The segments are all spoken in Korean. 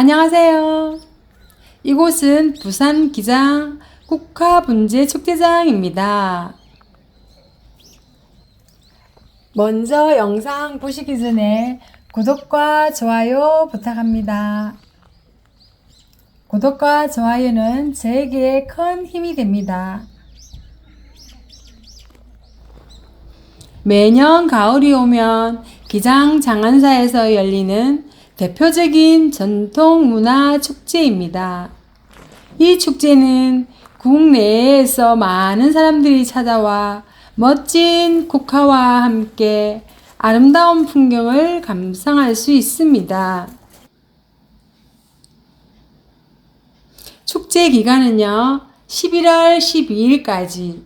안녕하세요. 이곳은 부산 기장 국화분재 축제장입니다. 먼저 영상 보시기 전에 구독과 좋아요 부탁합니다. 구독과 좋아요는 저에게 큰 힘이 됩니다. 매년 가을이 오면 기장 장안사에서 열리는 대표적인 전통 문화 축제입니다. 이 축제는 국내에서 많은 사람들이 찾아와 멋진 국화와 함께 아름다운 풍경을 감상할 수 있습니다. 축제 기간은요, 11월 12일까지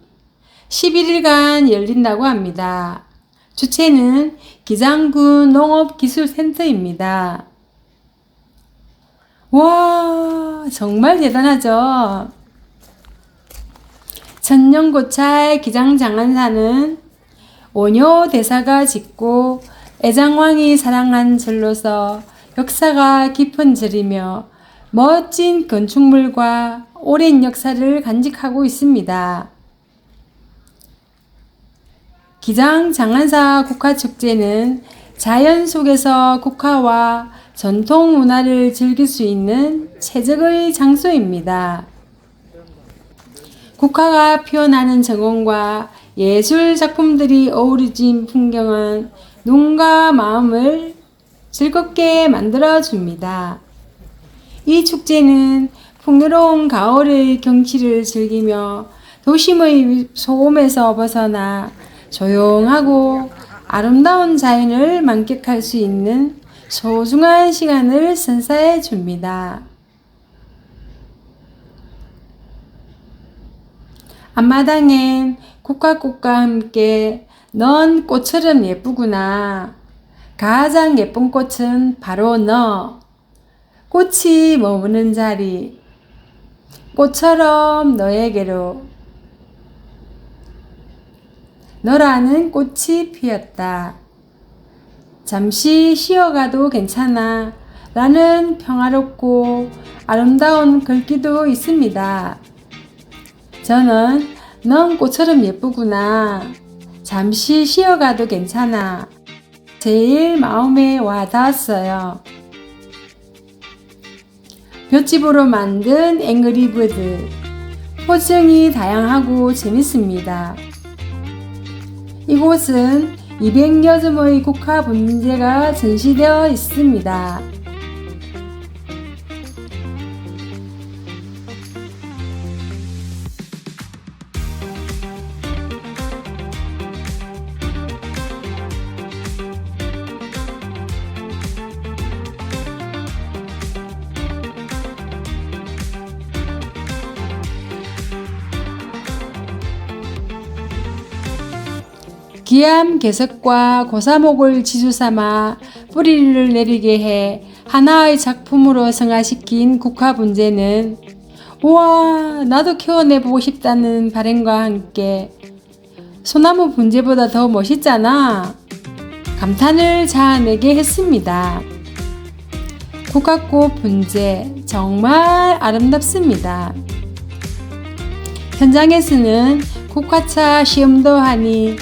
11일간 열린다고 합니다. 주체는 기장군 농업기술센터입니다. 와, 정말 대단하죠? 천년고찰 기장장안사는 원효 대사가 짓고 애장왕이 사랑한 절로서 역사가 깊은 절이며 멋진 건축물과 오랜 역사를 간직하고 있습니다. 기장 장안사 국화축제는 자연 속에서 국화와 전통 문화를 즐길 수 있는 최적의 장소입니다. 국화가 피어나는 정원과 예술 작품들이 어우러진 풍경은 눈과 마음을 즐겁게 만들어 줍니다. 이 축제는 풍요로운 가을의 경치를 즐기며 도심의 소음에서 벗어나 조용하고 아름다운 자연을 만끽할 수 있는 소중한 시간을 선사해 줍니다. 앞마당엔 국화꽃과 함께 넌 꽃처럼 예쁘구나. 가장 예쁜 꽃은 바로 너. 꽃이 머무는 자리. 꽃처럼 너에게로. 너라는 꽃이 피었다. 잠시 쉬어가도 괜찮아. 라는 평화롭고 아름다운 글귀도 있습니다. 저는 넌 꽃처럼 예쁘구나. 잠시 쉬어가도 괜찮아. 제일 마음에 와 닿았어요. 볏짚으로 만든 앵그리버드. 포증이 다양하고 재밌습니다. 이곳은 200여 점의 국화 분재가 전시되어 있습니다. 기암 개석과 고사목을 지주 삼아 뿌리를 내리게 해 하나의 작품으로 성화시킨 국화 분재는 우와 나도 키워내보고 싶다는 바람과 함께 소나무 분재보다 더 멋있잖아 감탄을 자아내게 했습니다. 국화꽃 분재 정말 아름답습니다. 현장에서는 국화차 시음도 하니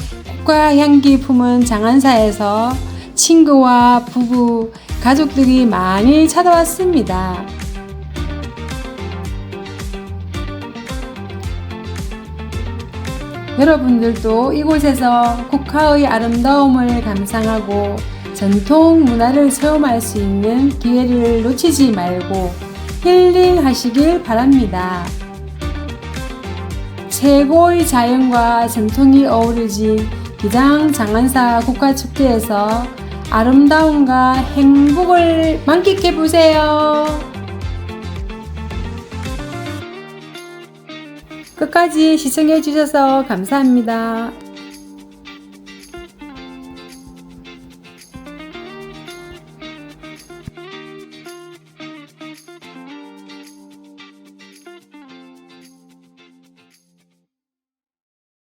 국화 향기 품은 장안사에서 친구와 부부, 가족들이 많이 찾아왔습니다. 여러분들도 이곳에서 국화의 아름다움을 감상하고 전통 문화를 체험할 수 있는 기회를 놓치지 말고 힐링 하시길 바랍니다. 최고의 자연과 전통이 어우러진 기장 장안사 국화축제에서 아름다움과 행복을 만끽해 보세요. 끝까지 시청해 주셔서 감사합니다.